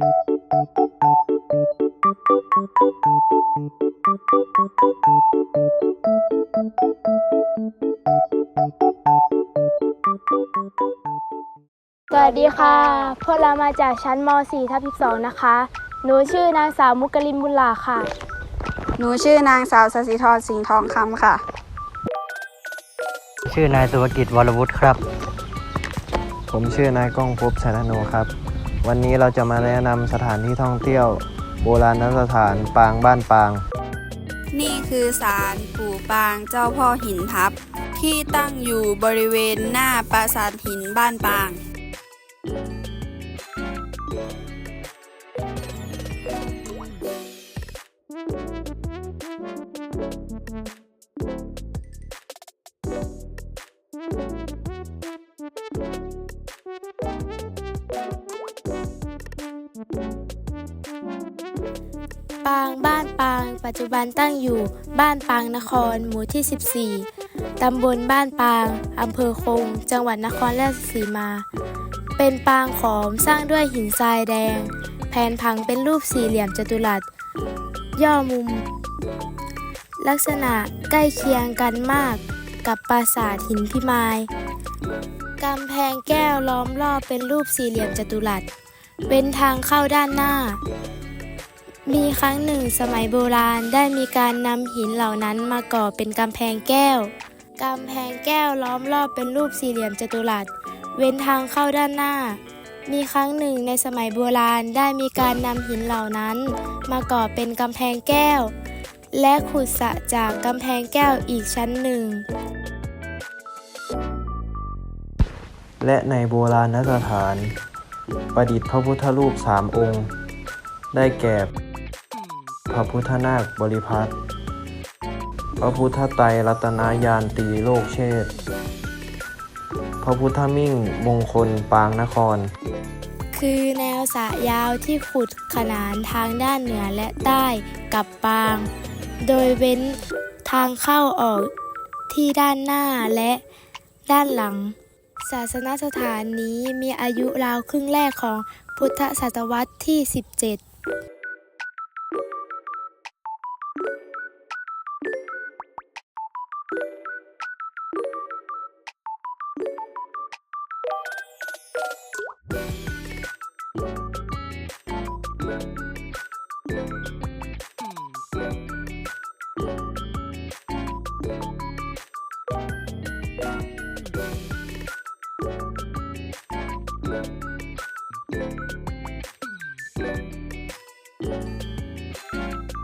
สวัสดีค่ะ พวกเรามาจากชั้นม .4 ทับ12 นะคะ หนูชื่อนางสาวมุกลินบุญหลาค่ะ หนูชื่อนางสาวสศิธรสิงห์ทองคำค่ะ ชื่อนายสุภกิจวรวุฒิครับ ผมชื่อนายก้องภพบชันธโนครับ วันนี้เราจะมาแนะนำสถานที่ท่องเที่ยว โบราณสถานปางบ้านปาง นี่คือศาลปู่ปางเจ้าพ่อหินทับ ที่ตั้งอยู่บริเวณหน้าปราสาทหินบ้านปาง ปางบ้านปาง ปัจจุบันตั้งอยู่ บ้านปางนคร หมู่ที่ 14 ตำบลบ้านปาง อำเภอคง จังหวัดนครราชสีมา เป็นปางขอมสร้างด้วยหินทรายแดง แผนผังเป็นรูปสี่เหลี่ยมจัตุรัส ย่อมุม ลักษณะใกล้เคียงกันมากกับปราสาทหินพิมาย กำแพงแก้วล้อมรอบเป็นรูปสี่เหลี่ยมจัตุรัส เป็นทางเข้าด้านหน้า มีครั้งหนึ่งสมัยโบราณได้มีการนำหินเหล่านั้นมาก่อเป็นกำแพงแก้ว กำแพงแก้วล้อมรอบเป็นรูปสี่เหลี่ยมจัตุรัส เว้นทางเข้าด้านหน้า มีครั้งหนึ่งในสมัยโบราณได้มีการนำหินเหล่านั้น มาก่อเป็นกำแพงแก้ว และขุดสระจากกำแพงแก้วอีกชั้นหนึ่งและในโบราณสถาน ประดิษฐ์พระพุทธรูปสามองค์ ได้แก่ พระพุทธนาคบริพัตรพระพุทธไตรรัตนายานตีโลกเชษพระพุทธมิ่งมงคลปางนคร คือแนวสระยาวที่ขุดขนานทางด้านเหนือและใต้กับปาง โดยเว้นทางเข้าออกที่ด้านหน้าและด้านหลัง ศาสนสถานนี้มีอายุราวครึ่งแรกของพุทธศตวรรษที่ 17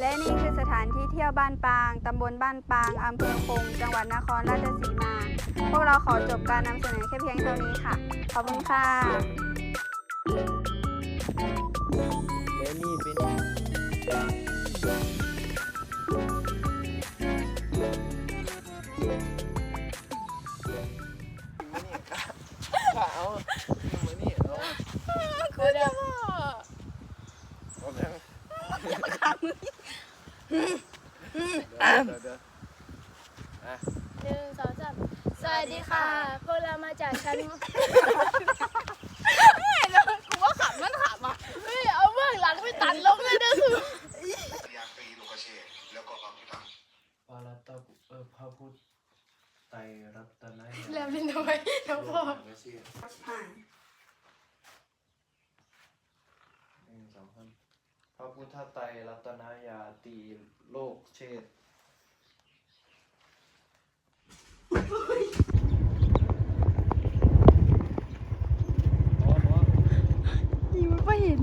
และนี่คือสถานที่เที่ยวบ้านปาง ตำบลบ้านปาง อำเภอคง จังหวัดนครราชสีมา พวกเราขอจบการนำเสนอแค่เพียงเท่านี้ค่ะ ขอบคุณค่ะ และนี่เป็น หนึ่งสองสามสวัสดีค่ะ พวกเรามาจากชั้น กูว่าขับมันขับอะเฮ้ยเอาเบื้องหลังไปตัดลงเลยนะคือ ยางตรีลูกเชษฐ์แล้วก็พระพุทธ ปารตเออพระพุทธไตรรัตนยแล้วบินทำไมน้องพ่อไม่เชื่อผ่าน หนึ่งสองสามพ ระพุทธไตรรัตนายาตีโลกเชษฐ์อยู่ไม่เห็น